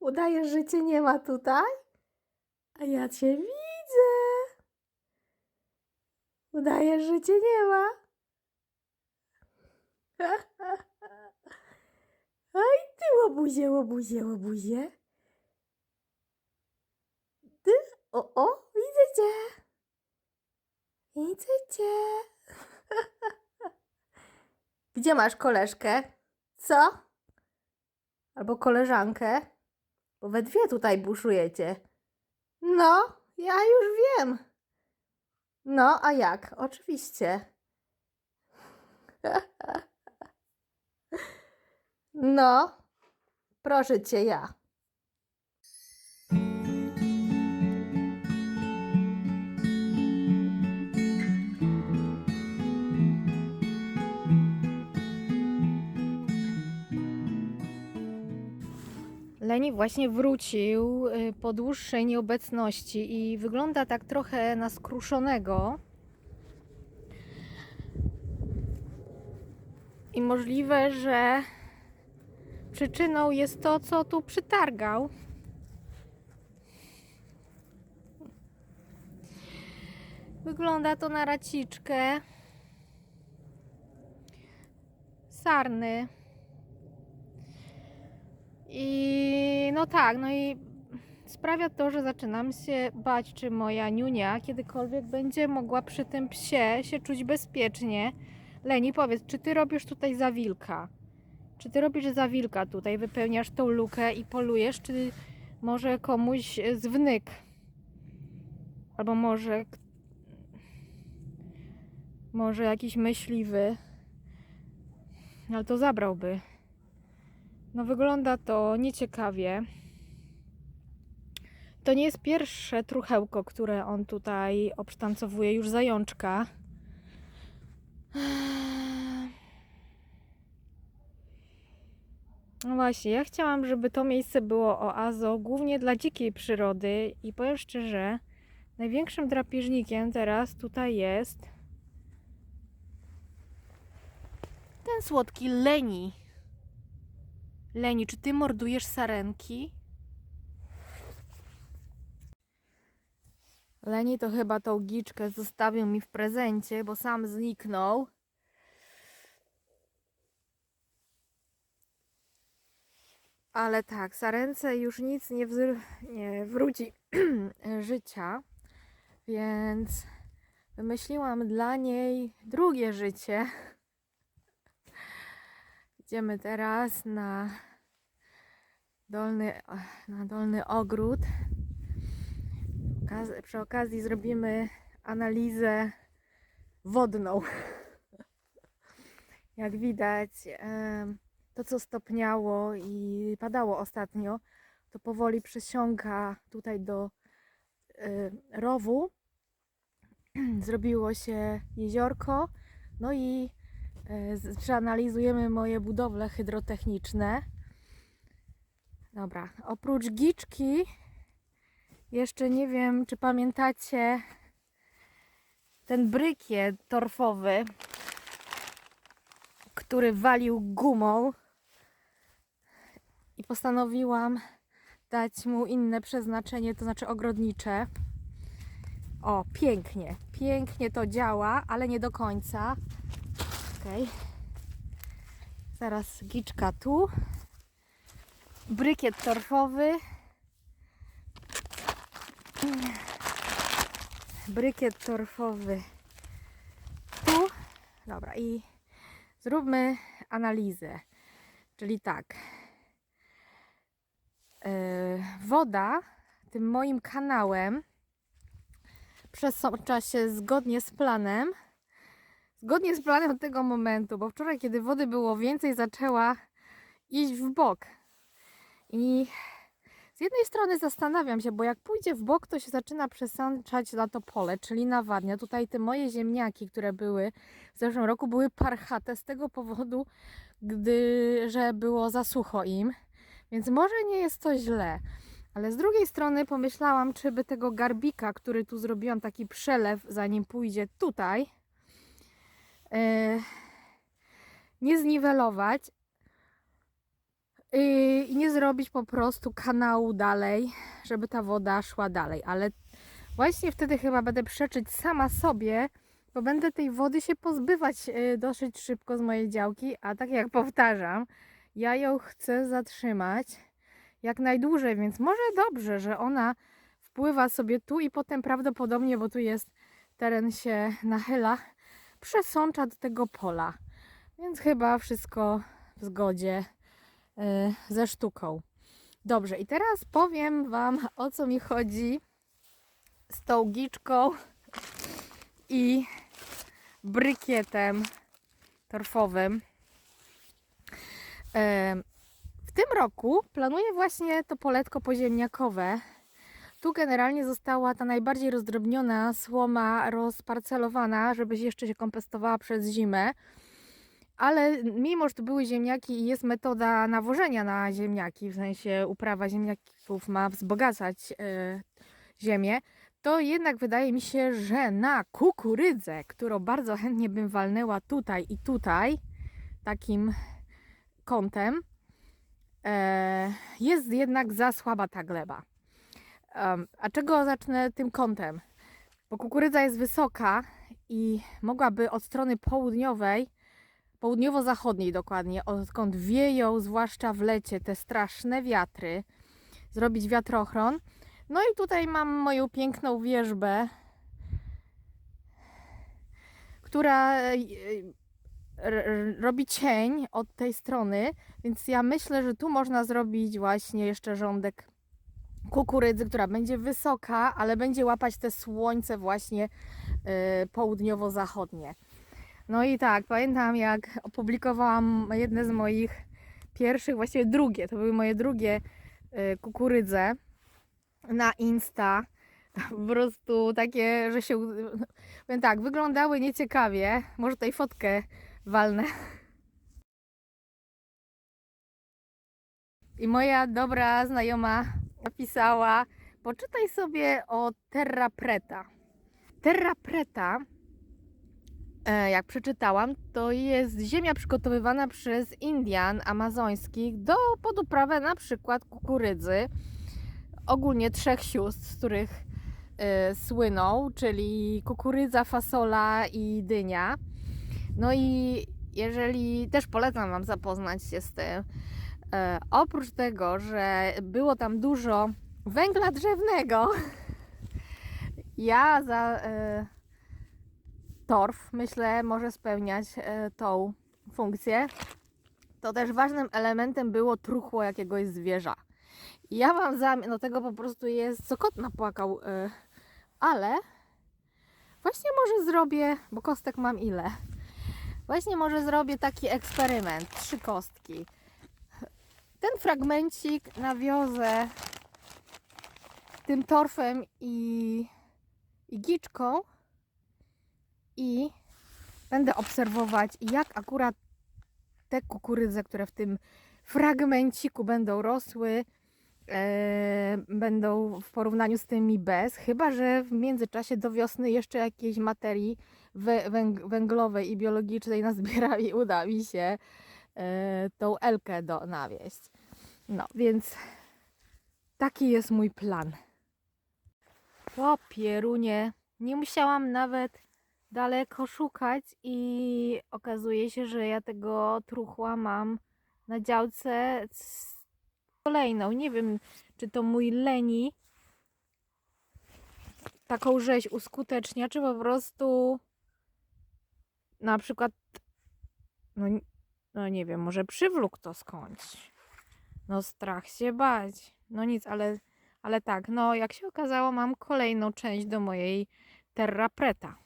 udajesz, że cię nie ma tutaj? A ja cię widzę. Udajesz, że cię nie ma. Oj, ty łobuzie, łobuzie, łobuzie. Ty, o, o, widzę cię. Widzę cię. Gdzie masz koleżkę? Co? Albo koleżankę? Bo we dwie tutaj buszujecie. No, ja już wiem. No, a jak? Oczywiście. No, proszę cię ja. Leni właśnie wrócił y, po dłuższej nieobecności i wygląda tak trochę na skruszonego. I możliwe, że przyczyną jest to, co tu przytargał. Wygląda to na raciczkę. Sarny. I no tak, no i sprawia to, że zaczynam się bać, czy moja niunia kiedykolwiek będzie mogła przy tym psie się czuć bezpiecznie. Leni, powiedz, czy ty robisz tutaj za wilka? Czy ty robisz za wilka tutaj, wypełniasz tą lukę i polujesz, czy może komuś zwnyk? Albo może może jakiś myśliwy, ale to zabrałby. No wygląda to nieciekawie. To nie jest pierwsze truchełko, które on tutaj obsztancowuje, już zajączka. No właśnie, ja chciałam, żeby to miejsce było oazą głównie dla dzikiej przyrody i powiem szczerze, największym drapieżnikiem teraz tutaj jest ten słodki Leni. Leni, czy ty mordujesz sarenki? Leni to chyba tą giczkę zostawił mi w prezencie, bo sam zniknął. Ale tak, sarence już nic nie, nie wróci życia, więc wymyśliłam dla niej drugie życie. Idziemy teraz na dolny, na dolny ogród. Przy okazji zrobimy analizę wodną. Jak widać, to co stopniało i padało ostatnio, to powoli przesiąka tutaj do rowu. Zrobiło się jeziorko, no i przeanalizujemy moje budowle hydrotechniczne. Dobra, oprócz giczki, jeszcze nie wiem, czy pamiętacie ten brykiet torfowy, który walił gumą i postanowiłam dać mu inne przeznaczenie, to znaczy ogrodnicze. O, pięknie, pięknie to działa, ale nie do końca. Okej. Zaraz giczka tu. Brykiet torfowy. Brykiet torfowy tu. Dobra, i zróbmy analizę. Czyli tak. Yy, woda tym moim kanałem przesącza się zgodnie z planem zgodnie z planem tego momentu, bo wczoraj, kiedy wody było więcej, zaczęła iść w bok. I z jednej strony zastanawiam się, bo jak pójdzie w bok, to się zaczyna przesączać na to pole, czyli nawadnia. Tutaj te moje ziemniaki, które były w zeszłym roku, były parchate z tego powodu, gdy, że było za sucho im. Więc może nie jest to źle. Ale z drugiej strony pomyślałam, czy by tego garbika, który tu zrobiłam, taki przelew, zanim pójdzie tutaj, nie zniwelować Yy, i nie zrobić po prostu kanału dalej, żeby ta woda szła dalej. Ale właśnie wtedy chyba będę przeczyć sama sobie, bo będę tej wody się pozbywać yy, dosyć szybko z mojej działki, a tak jak powtarzam, ja ją chcę zatrzymać jak najdłużej, więc może dobrze, że ona wpływa sobie tu i potem prawdopodobnie, bo tu jest teren się nachyla, przesącza do tego pola. Więc chyba wszystko w zgodzie y, ze sztuką. Dobrze, i teraz powiem Wam o co mi chodzi z tą giczką i brykietem torfowym. Em, W tym roku planuję właśnie to poletko poziemniakowe. Tu generalnie została ta najbardziej rozdrobniona słoma rozparcelowana, żeby jeszcze się kompostowała przez zimę. Ale mimo, że to były ziemniaki i jest metoda nawożenia na ziemniaki, w sensie uprawa ziemniaków ma wzbogacać e, ziemię, to jednak wydaje mi się, że na kukurydzę, którą bardzo chętnie bym walnęła tutaj i tutaj, takim kątem, e, jest jednak za słaba ta gleba. Em, a czego zacznę tym kątem? Bo kukurydza jest wysoka i mogłaby od strony południowej, południowo-zachodniej dokładnie, odkąd wieją, zwłaszcza w lecie, te straszne wiatry, zrobić wiatrochron. No i tutaj mam moją piękną wieżbę, która e, r- robi cień od tej strony, więc ja myślę, że tu można zrobić właśnie jeszcze rządek kukurydzy, która będzie wysoka, ale będzie łapać te słońce właśnie y, południowo-zachodnie. No i tak, pamiętam jak opublikowałam jedne z moich pierwszych, właściwie drugie, to były moje drugie y, kukurydze na Insta. Po prostu takie, że się. Powiem tak, wyglądały nieciekawie. Może tej fotkę walnę. I moja dobra znajoma napisała: Poczytaj sobie o Terra Preta. Terra Preta, e, jak przeczytałam, to jest ziemia przygotowywana przez Indian amazońskich do pod uprawę na przykład kukurydzy. Ogólnie trzech sióstr, z których e, słyną, czyli kukurydza, fasola i dynia. No i jeżeli też polecam Wam zapoznać się z tym, oprócz tego, że było tam dużo węgla drzewnego, ja za e, torf, myślę, może spełniać e, tą funkcję. To też ważnym elementem było truchło jakiegoś zwierza. Ja mam zamiar, no tego po prostu jest, co kot napłakał, e, ale właśnie może zrobię, bo kostek mam ile? Właśnie może zrobię taki eksperyment, trzy kostki ten fragmencik nawiozę tym torfem i, i giczką i będę obserwować, jak akurat te kukurydze, które w tym fragmenciku będą rosły, e, będą w porównaniu z tymi bez, chyba że w międzyczasie do wiosny jeszcze jakiejś materii wę- węg- węglowej i biologicznej nazbieram i uda mi się e, tą elkę do, nawieść. No, więc taki jest mój plan. Po pierunie nie musiałam nawet daleko szukać i okazuje się, że ja tego truchła mam na działce kolejną. Nie wiem, czy to mój leni taką rzeź uskutecznia, czy po prostu na przykład no, no nie wiem, może przywlókł to skądś. No strach się bać. No nic, ale, ale tak, no jak się okazało, mam kolejną część do mojej Terra Preta.